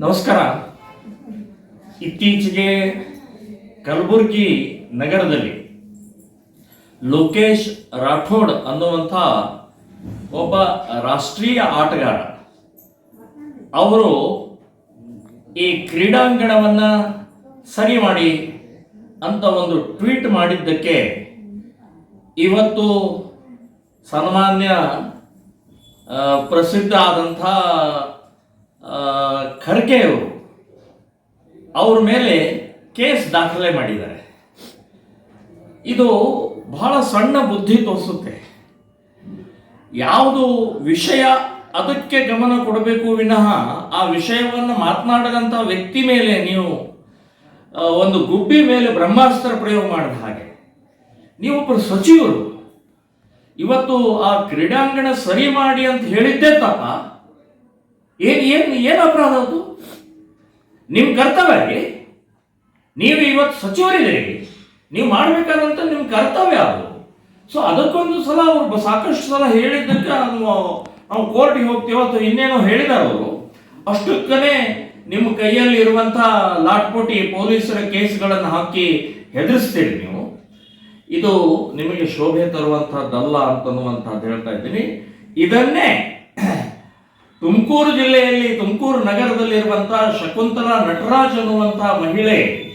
ನಮಸ್ಕಾರ. ಇತ್ತೀಚೆಗೆ ಕಲಬುರಗಿ ನಗರದಲ್ಲಿ ಲೋಕೇಶ್ ರಾಠೋಡ್ ಅನ್ನುವಂಥ ಒಬ್ಬ ರಾಷ್ಟ್ರೀಯ ಆಟಗಾರ, ಅವರು ಈ ಕ್ರೀಡಾಂಗಣವನ್ನು ಸರಿ ಮಾಡಿ ಅಂತ ಒಂದು ಟ್ವೀಟ್ ಮಾಡಿದ್ದಕ್ಕೆ ಇವತ್ತು ಸನ್ಮಾನ್ಯ ಪ್ರಸಿದ್ಧ ಆದಂಥ ಆ, ಖರ್ಗೆ ಅವರು ಅವ್ರ ಮೇಲೆ ಕೇಸ್ ದಾಖಲೆ ಮಾಡಿದ್ದಾರೆ. ಇದು ಬಹಳ ಸಣ್ಣ ಬುದ್ಧಿ ತೋರಿಸುತ್ತೆ. ಯಾವುದು ವಿಷಯ ಅದಕ್ಕೆ ಗಮನ ಕೊಡಬೇಕು ವಿನಃ ಆ ವಿಷಯವನ್ನು ಮಾತನಾಡದಂಥ ವ್ಯಕ್ತಿ ಮೇಲೆ ನೀವು ಒಂದು ಗುಬ್ಬಿ ಮೇಲೆ ಬ್ರಹ್ಮಾಸ್ತ್ರ ಪ್ರಯೋಗ ಮಾಡಿದ ಹಾಗೆ. ನೀವೊಬ್ಬರು ಸಚಿವರು. ಇವತ್ತು ಆ ಕ್ರೀಡಾಂಗಣ ಸರಿ ಮಾಡಿ ಅಂತ ಹೇಳಿದ್ದೇ ತಪ್ಪ. ಏನ್, ಏನು ಏನು ಅಪರಾಧ ಅದು ನಿಮ್ಮ ಕರ್ತವ್ಯ ನೀವು ಇವತ್ತು ಸಚಿವರಿದ್ದೀರಿ. ನೀವು ಮಾಡಬೇಕಾದಂತ ನಿಮ್ಮ ಕರ್ತವ್ಯ ಅದು. ಸೊ ಅದಕ್ಕೊಂದು ಸಲ ಅವ್ರು ಸಾಕಷ್ಟು ಸಲ ಹೇಳಿದ್ದಕ್ಕೆ ನಾವು ಕೋರ್ಟಿಗೆ ಹೋಗ್ತೀವೋ ಅಥವಾ ಇನ್ನೇನೋ ಹೇಳಿದಾರೆ ಅವರು. ಅಷ್ಟಕ್ಕನೇ ನಿಮ್ಮ ಕೈಯಲ್ಲಿ ಇರುವಂಥ ಲಾಟ್ಪೋಟಿ ಪೊಲೀಸರ ಕೇಸ್ಗಳನ್ನು ಹಾಕಿ ಹೆದರಿಸ್ತೀರಿ ನೀವು. ಇದು ನಿಮಗೆ ಶೋಭೆ ತರುವಂತಹದ್ದಲ್ಲ ಅಂತನ್ನುವಂಥದ್ದು ಹೇಳ್ತಾ ಇದ್ದೀನಿ. ಇದನ್ನೇ ತುಮಕೂರು ಜಿಲ್ಲೆಯಲ್ಲಿ ತುಮಕೂರು ನಗರದಲ್ಲಿರುವಂತಹ ಶಕುಂತಲಾ ನಟರಾಜ್ ಅನ್ನುವಂತಹ ಮಹಿಳೆ,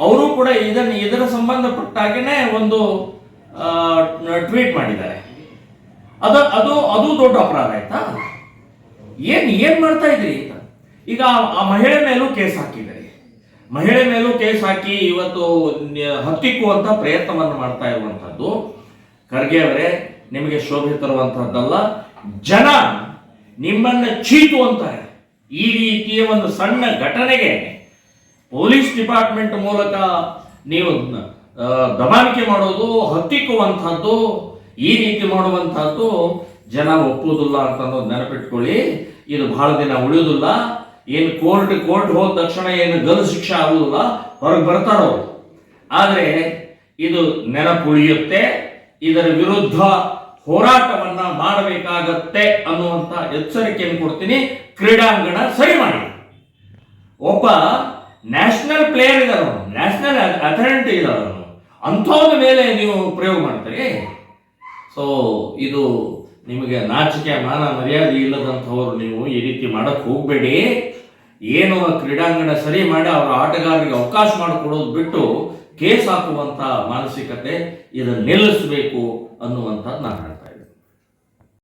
ಅವರು ಕೂಡ ಇದನ್ನು ಇದರ ಸಂಬಂಧಪಟ್ಟಾಗನೇ ಒಂದು ಟ್ವೀಟ್ ಮಾಡಿದ್ದಾರೆ. ಅದು ಅದು ಅದು ದೊಡ್ಡ ಅಪರಾಧ ಆಯ್ತಾ? ಏನ್ ಏನ್ ಮಾಡ್ತಾ ಇದ್ರಿ ಈಗ ಆ- ಮಹಿಳೆ ಮೇಲೂ ಕೇಸ್ ಹಾಕಿದ್ದಾರೆ. ಮಹಿಳೆ ಮೇಲೂ ಕೇಸ್ ಹಾಕಿ ಇವತ್ತು ಹತ್ತಿಕ್ಕುವಂತ ಪ್ರಯತ್ನವನ್ನು ಮಾಡ್ತಾ ಇರುವಂಥದ್ದು ಖರ್ಗೆ ಅವರೇ, ನಿಮಗೆ ಶೋಭೆ ತರುವಂತಹದ್ದಲ್ಲ. ಜನ ನಿಮ್ಮನ್ನ ಚೀತು ಅಂತಾರೆ. ಈ ರೀತಿಯ ಒಂದು ಸಣ್ಣ ಘಟನೆಗೆ ಪೊಲೀಸ್ ಡಿಪಾರ್ಟ್ಮೆಂಟ್ ಮೂಲಕ ನೀವು ಗಮನಿಕೆ ಮಾಡೋದು, ಹತ್ತಿಕ್ಕುವಂಥದ್ದು, ಈ ರೀತಿ ಮಾಡುವಂಥದ್ದು ಜನ ಒಪ್ಪುವುದಿಲ್ಲ ಅಂತ ನೆನಪಿಟ್ಕೊಳ್ಳಿ. ಇದು ಬಹಳ ದಿನ ಉಳಿಯುವುದಿಲ್ಲ. ಏನು ಕೋರ್ಟ್ ಕೋರ್ಟ್ ಹೋದ ತಕ್ಷಣ ಏನು ಗಲ್ಲು ಶಿಕ್ಷೆ ಆಗುವುದಿಲ್ಲ. ಹೊರಗೆ ಬರ್ತಾರೋ ಆದರೆ ಇದು ನೆನಪುಳಿಯುತ್ತೆ. ಇದರ ವಿರುದ್ಧ ಹೋರಾಟವನ್ನ ಮಾಡಬೇಕಾಗತ್ತೆ ಅನ್ನುವಂಥ ಎಚ್ಚರಿಕೆಯನ್ನು ಕೊಡ್ತೀನಿ. ಕ್ರೀಡಾಂಗಣ ಸರಿ ಮಾಡಿ. ಒಬ್ಬ ನ್ಯಾಷನಲ್ ಪ್ಲೇಯರ್ ಇದ್ದಾರೆ ನ್ಯಾಷನಲ್ ಅಥಾರಿಟಿ ಇದ್ದಾರೆ ಅಂಥವ್ರ ಮೇಲೆ ನೀವು ಪ್ರಯೋಗ ಮಾಡ್ತೀರಿ? ಸೊ ಇದು ನಿಮಗೆ ನಾಚಿಕೆ, ಮಾನ, ಮರ್ಯಾದೆ ಇಲ್ಲದಂಥವ್ರು ನೀವು ಈ ರೀತಿ ಮಾಡಕ್ ಹೋಗಬೇಡಿ. ಏನು ಕ್ರೀಡಾಂಗಣ ಸರಿ ಮಾಡಿ ಅವರ ಆಟಗಾರರಿಗೆ ಅವಕಾಶ ಮಾಡಿಕೊಡೋದು ಬಿಟ್ಟು ಕೇಸ್ ಹಾಕುವಂಥ ಮಾನಸಿಕತೆ ಇದನ್ನು ನಿಲ್ಲಿಸಬೇಕು ಅನ್ನುವಂಥದ್ದು ನಾನು ಹೇಳ್ತೀನಿ